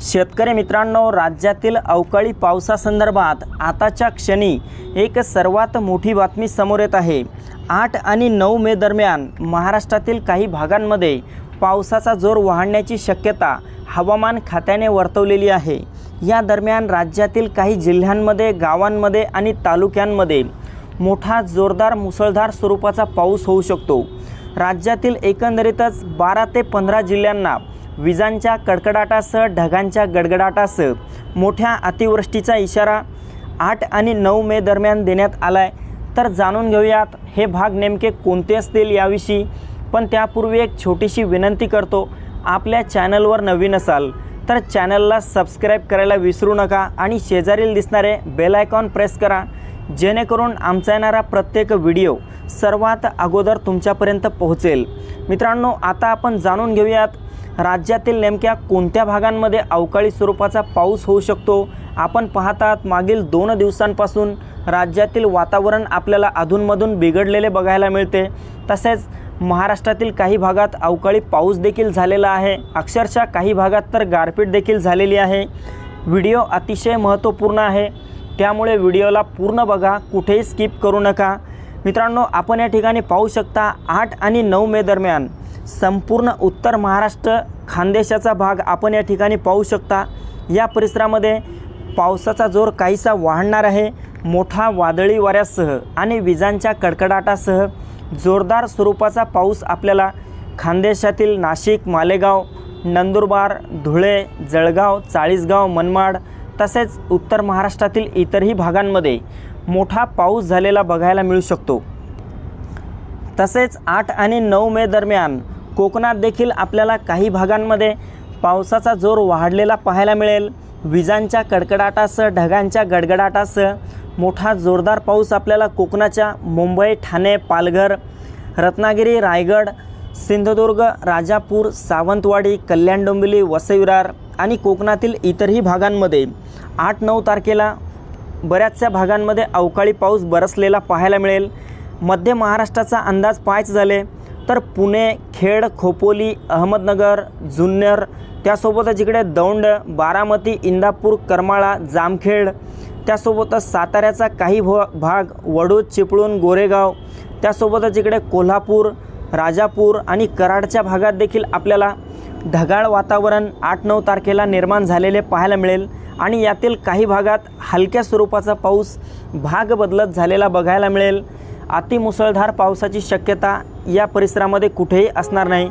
शेतकरी मित्रांनो राज्यातील अवकाळी पावसासंदर्भात आताच्या क्षणी एक सर्वात मोठी बातमी समोर येत आहे. आठ आणि नऊ मे दरम्यान महाराष्ट्रातील काही भागांमध्ये पावसाचा जोर वाढण्याची शक्यता हवामान खात्याने वर्तवलेली आहे. या दरम्यान राज्यातील काही जिल्ह्यांमध्ये गावांमध्ये आणि तालुक्यांमध्ये मोठा जोरदार मुसळधार स्वरूपाचा पाऊस होऊ शकतो. राज्यातील एकंदरीतच बारा ते पंधरा जिल्ह्यांना विजांच्या कडकडाटासह ढगांच्या गडगडाटासह मोठ्या अतिवृष्टीचा इशारा आठ आणि नऊ मे दरम्यान देण्यात आला आहे तर जाणून घेऊयात हे भाग नेमके कोणते असतील याविषयी. पण त्यापूर्वी एक छोटीशी विनंती करतो आपल्या चॅनलवर नवीन असाल तर चॅनलला सबस्क्राईब करायला विसरू नका आणि शेजारील दिसणारे बेल आयकॉन प्रेस करा. जेणेकरून आमचा येणारा प्रत्येक व्हिडिओ सर्वात अगोदर तुमच्यापर्यंत पोहोचेल. मित्रांनो आता आपण जाणून घेऊयात राज्यातील नेमक्या कोणत्या भागांमध्ये अवकाळी स्वरूपाचा पाऊस होऊ शकतो? आपण पाहतात मागील दोन दिवसांपासून राज्यातील वातावरण आपल्याला अधूनमधून बिघडलेले बघायला मिळते. तसेच महाराष्ट्रातील काही भागात अवकाळी पाऊस देखील झालेला आहे. अक्षरशः काही भागात तर गारपीट देखील झालेली आहे. व्हिडिओ अतिशय महत्त्वपूर्ण आहे. त्यामुळे व्हिडिओला पूर्ण बघा कुठेही स्किप करू नका. मित्रांनो आपण या ठिकाणी पाहू शकता आठ आणि नऊ मे दरम्यान संपूर्ण उत्तर महाराष्ट्र खानदेशाचा भाग आपण या ठिकाणी पाहू शकता. या परिसरामध्ये पावसाचा जोर काहीसा वाढणार आहे. मोठा वादळी वाऱ्यासह आणि विजांच्या कडकडाटासह जोरदार स्वरूपाचा पाऊस आपल्याला खानदेशातील नाशिक मालेगाव नंदुरबार धुळे जळगाव चाळीसगाव मनमाड तसेच उत्तर महाराष्ट्रातील इतरही भागांमध्ये मोठा पाऊस झालेला बघायला मिळू शकतो. तसेच आठ आणि नऊ मे दरम्यान कोकणात देखील आपल्याला काही भागांमध्ये पावसाचा जोर वाढलेला पाहायला मिळेल. विजांच्या कडकडाटासह ढगांच्या गडगडाटासह मोठा जोरदार पाऊस आपल्याला कोकणाच्या मुंबई ठाणे पालघर रत्नागिरी रायगड सिंधुदुर्ग राजापूर सावंतवाडी कल्याण डोंबिवली वसईविरार आणि कोकणातील इतरही भागांमध्ये आठ नऊ तारखेला बऱ्याचशा भागांमध्ये अवकाळी पाऊस बरसलेला पाहायला मिळेल. मध्य महाराष्ट्राचा अंदाज पाहायचं झाले तर पुणे खेड खोपोली अहमदनगर जुन्नर त्यासोबतच इकडे दौंड बारामती इंदापूर करमाळा जामखेड त्यासोबतच साताऱ्याचा काही भो भाग वडूद चिपळूण गोरेगाव त्यासोबतच इकडे कोल्हापूर राजापूर आणि कराडच्या भागात देखील आपल्याला ढगाळ वातावरण आठ नऊ तारखेला निर्माण झालेले पाहायला मिळेल. आणि यातील काही भागात हलक्या स्वरूपाचा पाऊस भाग बदलत झालेला बघायला मिळेल. अतिमुसळधार पावसाची शक्यता या परिसरामध्ये कुठेही असणार नाही.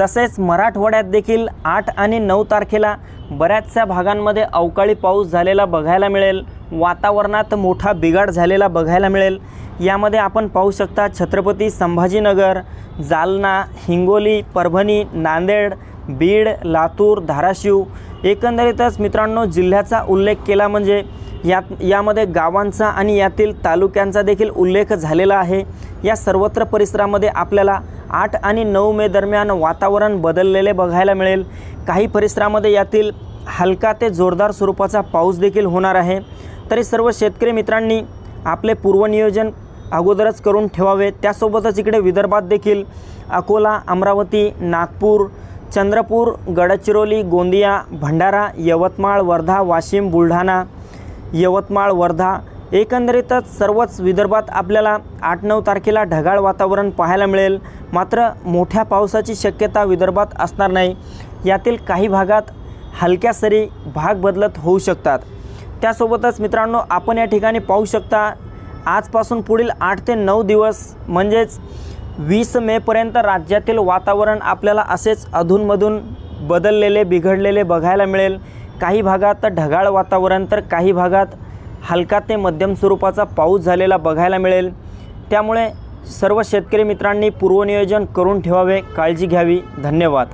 तसेच मराठवाड्यात देखील आठ आणि नऊ तारखेला बऱ्याचशा भागांमध्ये अवकाळी पाऊस झालेला बघायला मिळेल. वातावरणात मोठा बिघाड झालेला बघायला मिळेल. यामध्ये आपण पाहू शकता छत्रपती संभाजीनगर जालना हिंगोली परभणी नांदेड बीड लातूर धाराशिव. एकंदरीतच मित्रांनो जिल्ह्याचा उल्लेख केला म्हणजे यात यामध्ये गावांचा आणि यातील तालुक्यांचा देखील उल्लेख झालेला आहे. या सर्वत्र परिसरामध्ये आपल्याला आठ आणि नऊ मे दरम्यान वातावरण बदललेले बघायला मिळेल. काही परिसरामध्ये यातील हलका ते जोरदार स्वरूपाचा पाऊस देखील होणार आहे. तरी सर्व शेतकरी मित्रांनी आपले पूर्वनियोजन अगोदरच करून ठेवावे. त्यासोबतच इकडे विदर्भात देखील अकोला अमरावती नागपूर चंद्रपूर गडचिरोली गोंदिया भंडारा यवतमाळ वर्धा वाशिम बुलढाणा यवतमाळ वर्धा एकंदरीतच सर्वच विदर्भात आपल्याला आठ नऊ तारखेला ढगाळ वातावरण पाहायला मिळेल. मात्र मोठ्या पावसाची शक्यता विदर्भात असणार नाही. यातील काही भागात हलक्या सरी भाग बदलत होऊ शकतात. त्यासोबतच मित्रांनो आपण या ठिकाणी पाहू शकता आजपासून पुढील आठ ते नऊ दिवस म्हणजेच वीस मेपर्यंत राज्यातील वातावरण आपल्याला असेच अधूनमधून बदललेले बिघडलेले बघायला मिळेल. काही भागात ढगाळ वातावरण तर काही भागात हलका ते मध्यम स्वरूपाचा पाऊस झालेला बघायला मिळेल. त्यामुळे सर्व शेतकरी मित्रांनी पूर्वनियोजन करून ठेवावे काळजी घ्यावी. धन्यवाद.